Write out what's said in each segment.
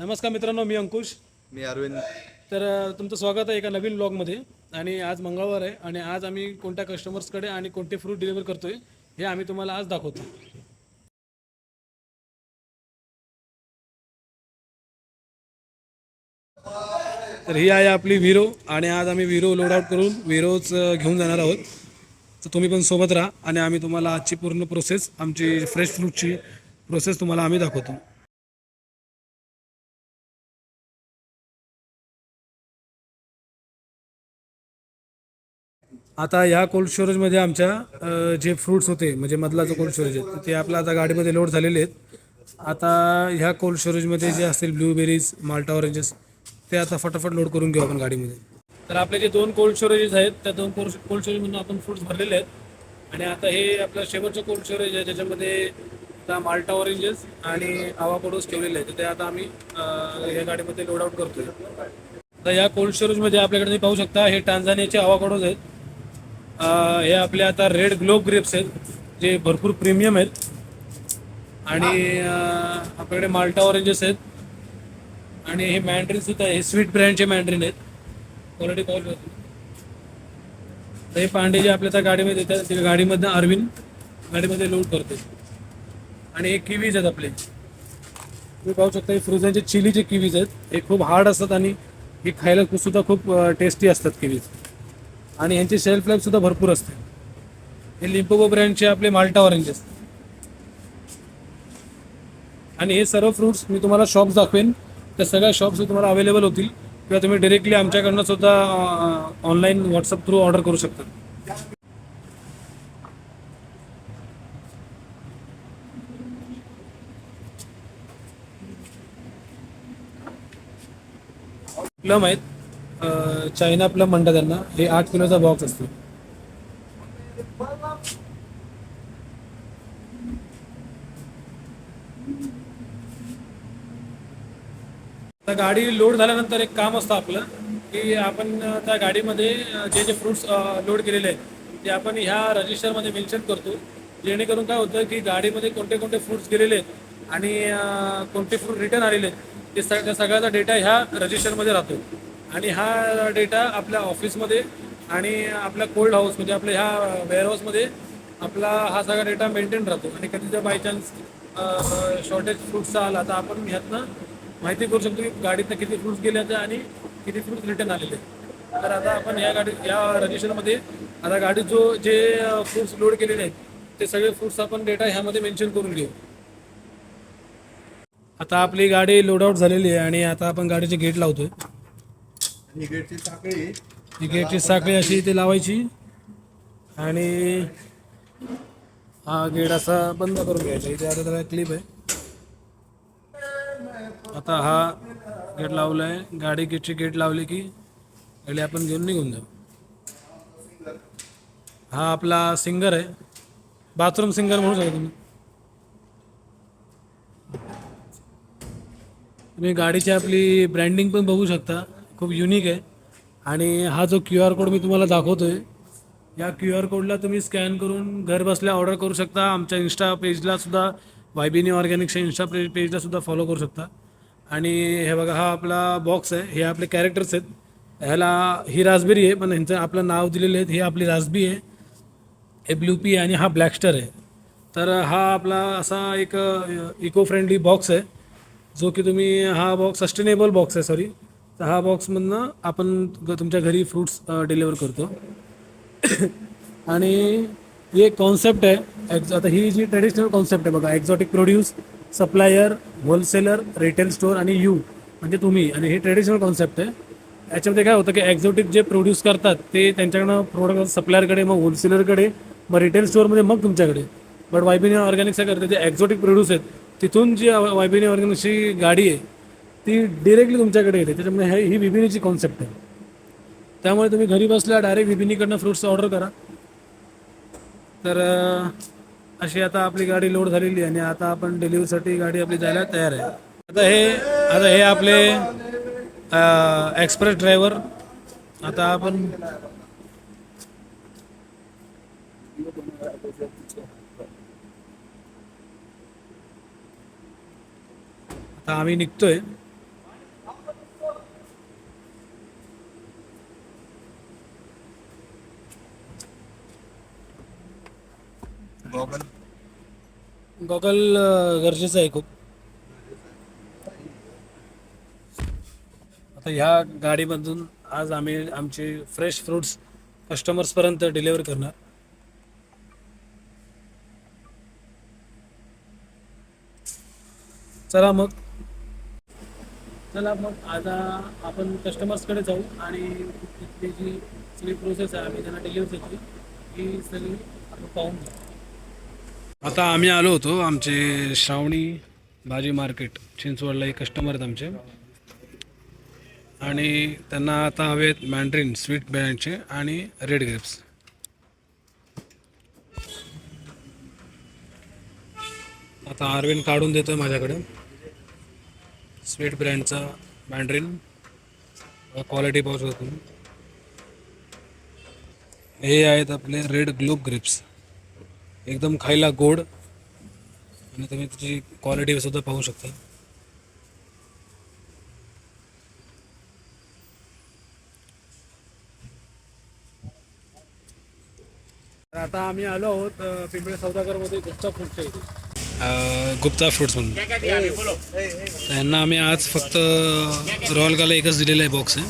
नमस्कार मित्रांनो मी अंकुश. मी अरविंद. तर तुमचं स्वागत आहे एका नवीन ब्लॉगमध्ये आणि आज मंगळवार आहे आणि आज आम्ही कोणत्या कस्टमर्सकडे आणि कोणते फ्रूट डिलिव्हर करतोय हे आम्ही तुम्हाला आज दाखवतो. तर ही आहे आपली विरो आणि आज आम्ही विरो लोड आउट करून विरोच घेऊन जाणार आहोत. तर तुम्ही पण सोबत राहा आणि आम्ही तुम्हाला आजची पूर्ण प्रोसेस आमची फ्रेश फ्रूटची प्रोसेस तुम्हाला आम्ही दाखवतो. आता ह्या कोल्ड स्टोरेजमध्ये आमच्या जे फ्रूट्स होते म्हणजे मधला जो कोल्ड स्टोरेज आहे ते आपला आता गाडीमध्ये लोड झालेले आहेत. आता ह्या कोल्ड स्टोरेजमध्ये जे असतील ब्लूबेरीज माल्टा ऑरेंजेस ते आता फटाफट लोड करून घेऊ आपण गाडीमध्ये. तर आपले जे दोन कोल्ड स्टोरेजेस आहेत त्या दोन कोल्ड कोल्ड स्टोरेजमधून आपण फ्रूट्स भरलेले आहेत. आणि आता हे आपलं शेवटचं कोल्ड स्टोरेज आहे ज्याच्यामध्ये आता माल्टा ऑरेंजेस आणि आवाकडोस ठेवलेले आहेत. तर ते आता आम्ही या गाडीमध्ये लोड आउट करतोय. तर या कोल्ड स्टोरेजमध्ये आपल्याकडे पाहू शकता हे टांझानियाचे आवाकडोज आहेत. हे आपले आता रेड ग्लोब ग्रेप्स आहेत जे भरपूर प्रीमियम आहेत. आणि आपल्याकडे माल्टा ऑरेंजेस आहेत. आणि हे मॅन्ड्रीन सुद्धा हे स्वीट ब्रँडचे मॅन्ड्रीन आहेत. क्वालिटी कॉल हे पांडे जे आपल्या त्या गाडीमध्ये येतात ते गाडीमधनं अरविंद गाडीमध्ये लोड करते आणि हे किवीज आहेत आपले. तुम्ही पाहू शकता हे फ्रोझनचे चिलीचे किवीज आहेत. हे खूप हार्ड असतात आणि हे खायला सुद्धा खूप टेस्टी असतात किवीज आणि यांची शेल्फ लाईफ सुद्धा भरपूर असते. हे लिंपोबो ब्रँडचे आपले माल्टा ऑरेंज असते. आणि हे सर्व फ्रुट्स मी तुम्हाला शॉप्स दाखवेन. त्या सगळ्या शॉप्स तुम्हाला अवेलेबल होतील. किंवा तुम्ही डिरेक्टली आमच्याकडनं सुद्धा ऑनलाईन व्हॉट्सअप थ्रू ऑर्डर करू शकता. प्लम आहेत चायना प्लम म्हणतात त्यांना हे आठ किलोचा बॉक्स असतो. गाडी लोड झाल्यानंतर एक काम असतं आपलं की आपण त्या गाडीमध्ये जे जे फ्रुट्स लोड केलेले आहेत ते आपण ह्या रजिस्टरमध्ये मेन्शन करतो. जेणेकरून काय होतं की गाडीमध्ये कोणते कोणते फ्रुट्स गेलेले आहेत आणि कोणते फ्रूट रिटर्न आलेले आहेत ते सग सगळ्याचा डेटा ह्या रजिस्टरमध्ये राहतो. आणि हा डेटा आपल्या ऑफिसमध्ये आणि आपल्या कोल्ड हाऊस म्हणजे आपल्या ह्या वेअरहाऊसमध्ये आपला हा सगळा डेटा मेंटेन राहतो. आणि कधी जर बाय चान्स शॉर्टेज फ्रुट्सचा आला तर आपण ह्यातनं माहिती करू शकतो की गाडीतनं किती फ्रुट्स गेले आहेत आणि किती फ्रुट्स रिटर्न आलेले. आहेत. तर आता आपण या गाडी या रजिस्टरमध्ये आता गाडीत जो जे फ्रुट्स लोड केलेले आहेत ते सगळे फ्रुट्स आपण डेटा ह्यामध्ये मेन्शन करून घेऊ. आता आपली गाडी लोड आउट झालेली आहे आणि आता आपण गाडीचे गेट लावतोय. ही गेटची साखळी ही गेटची साखळी अशी इथे लावायची. आणि हा गेट असा बंद करून घ्यायचा. इथे आता त्याला क्लिप आहे. आता हा गेट लावलाय. गाडी गेटची गेट लावली की गाडी आपण घेऊन निघून जाऊ. हा आपला सिंगर आहे. बाथरूम सिंगर म्हणू शकता तुम्ही. तुम्ही गाडीची आपली ब्रँडिंग पण बघू शकता. खूप युनिक आहे. आणि हा जो क्यू आर कोड मी तुम्हाला दाखवतो आहे या क्यू आर कोडला तुम्ही स्कॅन करून घर बसल्या ऑर्डर करू शकता. आमच्या इन्स्टा पेजला सुद्धा वायबिनी ऑर्गॅनिकच्या इन्स्टा पे पेजलासुद्धा फॉलो करू शकता. आणि हे बघा हा आपला बॉक्स आहे. हे आपले कॅरेक्टर्स आहेत. ह्याला ही रासबेरी आहे पण ह्यांचं आपलं नाव दिलेलं आहे. हे आपली रासबी आहे. हे ब्लू पी आहे आणि हा ब्लॅकस्टर आहे. तर हा आपला असा एक इको फ्रेंडली बॉक्स आहे. जो की तुम्ही हा बॉक्स सस्टेनेबल बॉक्स आहे सॉरी तर हा बॉक्समधनं आपण ग- तुमच्या घरी फ्रुट्स डिलिव्हर करतो. आणि ही एक कॉन्सेप्ट आहे एक्झ आता ही जी ट्रेडिशनल कॉन्सेप्ट आहे बघा exotic produce supplier wholesaler retail store आणि यू म्हणजे तुम्ही. आणि ही ट्रेडिशनल कॉन्सेप्ट आहे. याच्यामध्ये काय होतं की एक्झॉटिक जे प्रोड्यूस करतात ते त्यांच्याकडनं प्रोडक्ट सप्लायरकडे मग होलसेलरकडे मग रिटेल स्टोअरमध्ये मग तुमच्याकडे. बट वायबिनी ऑर्गॅनिक्स काय करते जे एक्झॉटिक प्रोड्यूस आहेत. तिथून जी वायबिनी ऑर्गॅनिक्सची गाडी आहे ती डिरेक्टली तुमच्याकडे येते. त्याच्यामुळे हे- ही विभिनीची कॉन्सेप्ट आहे. त्यामुळे तुम्ही घरी बसल्या डायरेक्ट विभिनीकडनं फ्रुट्स ऑर्डर करा. तर अशी आता आपली गाडी लोड झालेली आहे आणि आता आपण डिलिव्हरीसाठी गाडी आपली जायला तयार आहे. आता हे आता हे आपले एक्सप्रेस ड्रायव्हर आता आपण आता आम्ही निघतोय. गॉगल गॉगल uh, गरजेचं आहे खूप. आता ह्या गाडीमधून आज आम्ही आमचे फ्रेश फ्रूट्स कस्टमर्सपर्यंत डिलिव्हर करणार. चला मग. चला मग आता आपण कस्टमर्सकडे जाऊ आणि तिथली जी सगळी प्रोसेस आहे आम्ही त्यांना डिलिव्हर केली ही सगळी आपण पाहून जाऊ आता आम्ही आलो होतो आमचे श्रावणी भाजी मार्केट चिंचवडला एक कस्टमर आहेत आमचे. आणि त्यांना आता हवेत मॅन्ड्रीन स्वीट ब्रँडचे आणि रेड ग्रेप्स आता अरविंद काढून देतोय माझ्याकडे. स्वीट ब्रँडचा मॅन्ड्रीन क्वालिटी पाहू शकतो हे आहेत आपले रेड ग्लोब ग्रेप्स एकदम खायला गोड. आणि तुम्ही त्याची क्वालिटी सुद्धा पाहू शकता. आता आम्ही आलो आहोत पिंपळे सौदागरमध्ये गुप्ता फ्रूटच्या इथे. गुप्ता फ्रूट्स म्हणून. त्यांना आम्ही आज फक्त रॉयल गाला एकच दिलेला आहे बॉक्स आहे.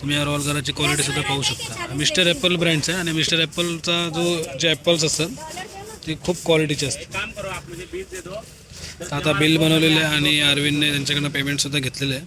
तुम्ही या रॉयल गालाची क्वालिटी सुद्धा पाहू शकता. मिस्टर ॲपल ब्रँडचा आहे आणि मिस्टर ॲपलचा जो जे ॲपल्स असतात ते खूप क्वालिटीचे असतात. आता बिल बनवलेलं आहे आणि अरविंदने त्यांच्याकडनं पेमेंटसुद्धा घेतलेलं आहे.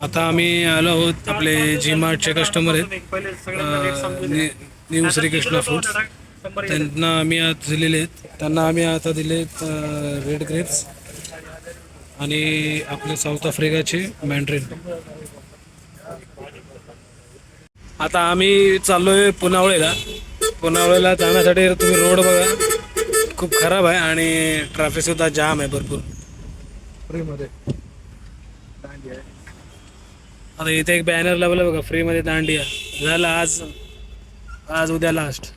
आता आम्ही आलो आहोत आपले जी मार्टचे कस्टमर आहेत. न्यू श्रीकृष्णा फूड्स त्यांना आम्ही आज दिलेले आहेत. त्यांना आम्ही आता दिले रेड ग्रेप्स आणि आपले साऊथ आफ्रिकाचे मँड्रिन आता आम्ही चाललोय पुनावळेला. पुनावळेला जाण्यासाठी तुम्ही रोड बघा. खूप खराब आहे आणि ट्रॅफिक सुद्धा जाम आहे भरपूर. फ्रीमध्ये आता इथे एक बॅनर लावला बघा फ्रीमध्ये दांडिया. झालं आज आज उद्या लास्ट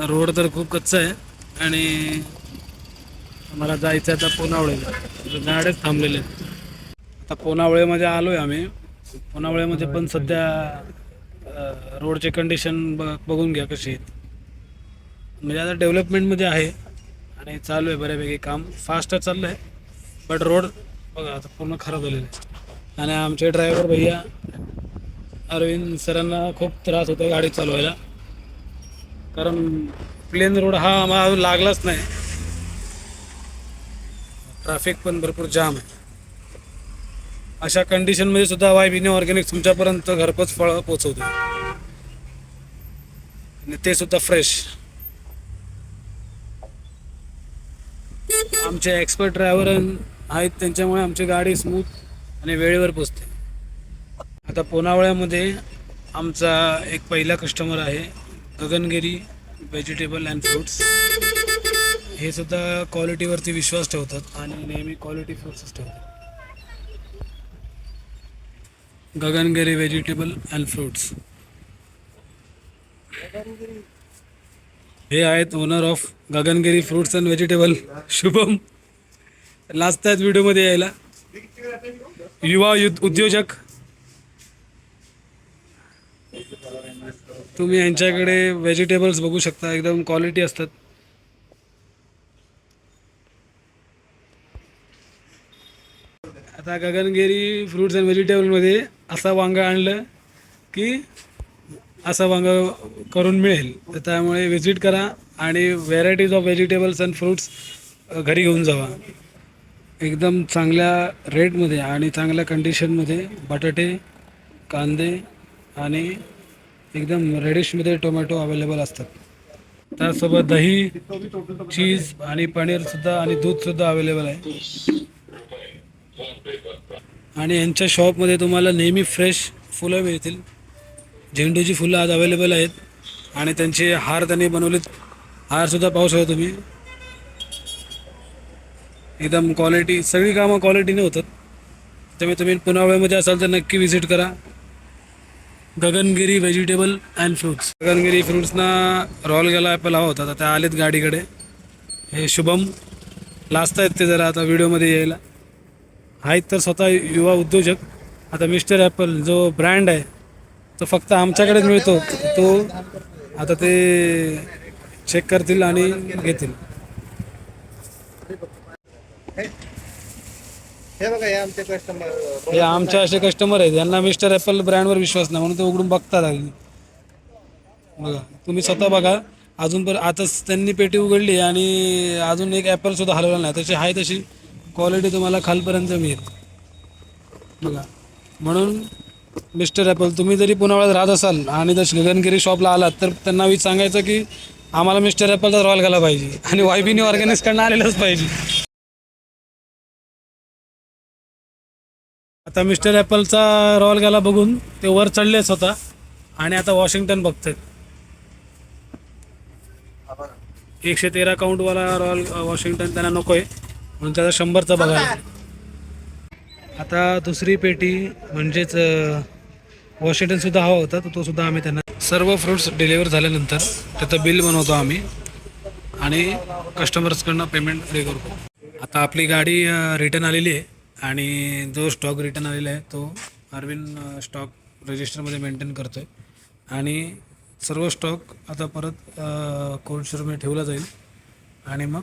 रोड तर खूप कच्चा आहे आणि मला जायचं आहे आता पुनावळेला. गाड्याच थांबलेले आता पुनावळेमध्ये आलो आहे आम्ही. उन्हाळ्यामध्ये पण सध्या रोडचे कंडिशन ब बघून घ्या कशी आहेत. म्हणजे आता डेव्हलपमेंटमध्ये आहे आणि चालू आहे बऱ्यापैकी काम. फास्ट चाललं आहे बट रोड बघा आता पूर्ण खराब झालेलं आहे. आणि आमचे ड्रायव्हर भैया अरविंद सरांना खूप त्रास होतो गाडी चालवायला. कारण प्लेन रोड हा आम्हाला अजून लागलाच नाही. ट्रॅफिक पण भरपूर जाम आहे. अशा कंडिशनमध्ये सुद्धा वाय बिने ऑर्गॅनिक तुमच्यापर्यंत घरपोच फळं पोचवते आणि ते सुद्धा फ्रेश आमचे एक्सपर्ट ड्रायव्हर आहेत त्यांच्यामुळे आमची गाडी स्मूथ आणि वेळेवर पोचते आता पोनावळ्यामध्ये आमचा एक पहिला कस्टमर आहे गगनगिरी व्हेजिटेबल अँड फ्रूट्स हे सुद्धा क्वालिटीवरती विश्वास ठेवतात आणि नेहमी क्वालिटी फ्रुट्सच ठेवतात. Gagangiri vegetable and fruits. हे आहेत owner of Gagangiri fruits and vegetable Shubham. Last त्याच व्हिडिओमध्ये यायला. युवा युद्ध उद्योजक. तुम्ही यांच्याकडे व्हेजिटेबल्स बघू शकता. एकदम क्वालिटी असतात. आता गगनगिरी फ्रूट्स अँड व्हेजिटेबलमध्ये असा वांगा आणलं की असा वांगा करून मिळेल. तर त्यामुळे व्हिजिट करा आणि varieties of vegetables and fruits घरी घेऊन जावा. एकदम चांगल्या रेटमध्ये आणि चांगल्या कंडिशनमध्ये बटाटे कांदे आणि एकदम रेडिशमध्ये टोमॅटो अवेलेबल असतात. त्यासोबत दही चीज आणि पनीरसुद्धा आणि दूधसुद्धा अवेलेबल आहे. आणि यांच्या शॉपमध्ये तुम्हाला नेहमी फ्रेश फुलं मिळतील. झेंडूची फुलं आज अवेलेबल आहेत. आणि त्यांचे हार त्यांनी बनवलेत. हारसुद्धा पाहू शकता तुम्ही. एकदम क्वालिटी सगळी कामं क्वालिटीने होतात. त्यामुळे तुम्ही पुनावळ्यामध्ये असाल तर नक्की व्हिजिट करा. Gagangiri vegetable and fruits Gagangiri फ्रूट्सना रॉल गेला ॲपल हवा होता. तर त्या आलेत गाडीकडे. हे शुभम. लास्ट आहेत ते जरा आता व्हिडिओमध्ये यायला. आहेत तर स्वतः युवा उद्योजक. आता मिस्टर ॲपल जो ब्रँड आहे तो फक्त आमच्याकडेच मिळतो. तो आता ते चेक करतील आणि घेतील. हे बघा हे आमचे हे असे कस्टमर आहेत. यांना मिस्टर ॲपल ब्रँडवर विश्वास नाही म्हणून ते उघडून बघतात आधी बघा तुम्ही स्वतः बघा. अजून पण आताच त्यांनी पेटी उघडली आणि अजून एक ॲपल सुद्धा हलवला नाही. तशी आहे तशी. क्वालिटी तुम्हाला खालपर्यंत मिळेल. बघा. म्हणून मिस्टर ॲपल तुम्ही जरी पुण्यावळ्यात राहत असाल आणि जर गगनगिरी शॉपला आलात तर त्यांना विच सांगायचं की आम्हाला मिस्टर ॲपलचा रॉल घाला पाहिजे आणि वायबीनी ऑर्गॅनिक्सकडनं आलेलंच पाहिजे. आता मिस्टर ॲपलचा रॉल गेला बघून ते वर चढलेच होता आणि आता वॉशिंग्टन बघतात एकशे तेरा काउंटवाला रॉयल वॉशिंग्टन त्यांना नको आहे म्हणून त्याचा शंभरचा बघा आता दुसरी पेटी म्हणजेच वॉशिंग्टन सुद्धा हवा होता तर तो सुद्धा आम्ही त्यांना सर्व फ्रुट्स डिलिव्हर झाल्यानंतर त्याचं बिल बनवतो आम्ही आणि कस्टमर्सकडनं पेमेंट पे करतो. आता आपली गाडी रिटर्न आलेली आहे आणि जो स्टॉक रिटर्न आलेला आहे तो अरविंद स्टॉक रजिस्टरमध्ये मेंटेन करतो आहे आणि सर्व स्टॉक आता परत कोल्ड स्टोरमध्ये ठेवला जाईल. आणि मग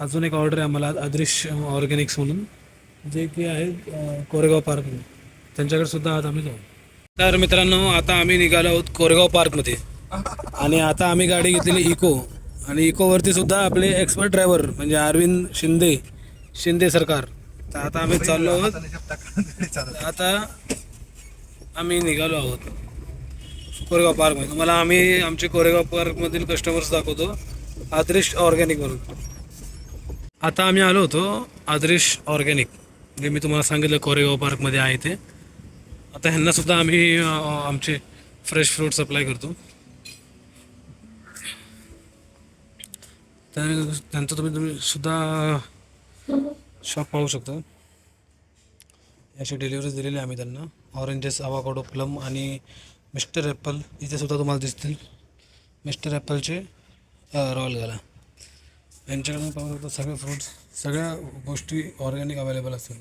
अजून एक ऑर्डर आहे आम्हाला अदृश्य ऑर्गॅनिक्स म्हणून जे की आहे कोरेगाव पार्कमध्ये त्यांच्याकडे सुद्धा आज आम्ही जाऊ तर मित्रांनो आता आम्ही निघालो आहोत कोरेगाव पार्कमध्ये आणि आता आम्ही गाडी घेतलेली इको आणि इकोवरती सुद्धा आपले एक्सपर्ट ड्रायव्हर म्हणजे अरविंद शिंदे शिंदे सरकार. तर आता आम्ही चाललो आहोत. आता आम्ही निघालो आहोत कोरेगाव पार्कमध्ये तुम्हाला आम्ही आमचे कोरेगाव पार्कमधील कस्टमर्स दाखवतो. आदृश ऑर्गॅनिक म्हणून. आता आम्ही आलो होतो आदर्श ऑर्गॅनिक. जे मी तुम्हाला सांगितलं कोरेगाव पार्कमध्ये आहे ते. आता ह्यांनासुद्धा आम्ही आमचे फ्रेश फ्रूट सप्लाय करतो. त्यांचं तुम्ही तुम्ही सुद्धा शॉप पाहू शकता. अशी डिलिव्हरीज दिलेली आहे आम्ही त्यांना. ऑरेंजेस अवाकोडो प्लम आणि मिस्टर ॲपल इथे सुद्धा तुम्हाला दिसतील. मिस्टर ॲपलचे रॉयल घाला. यांच्याकडून पाहू शकता सगळे फ्रुट्स सगळ्या गोष्टी ऑर्गॅनिक अवेलेबल असतील.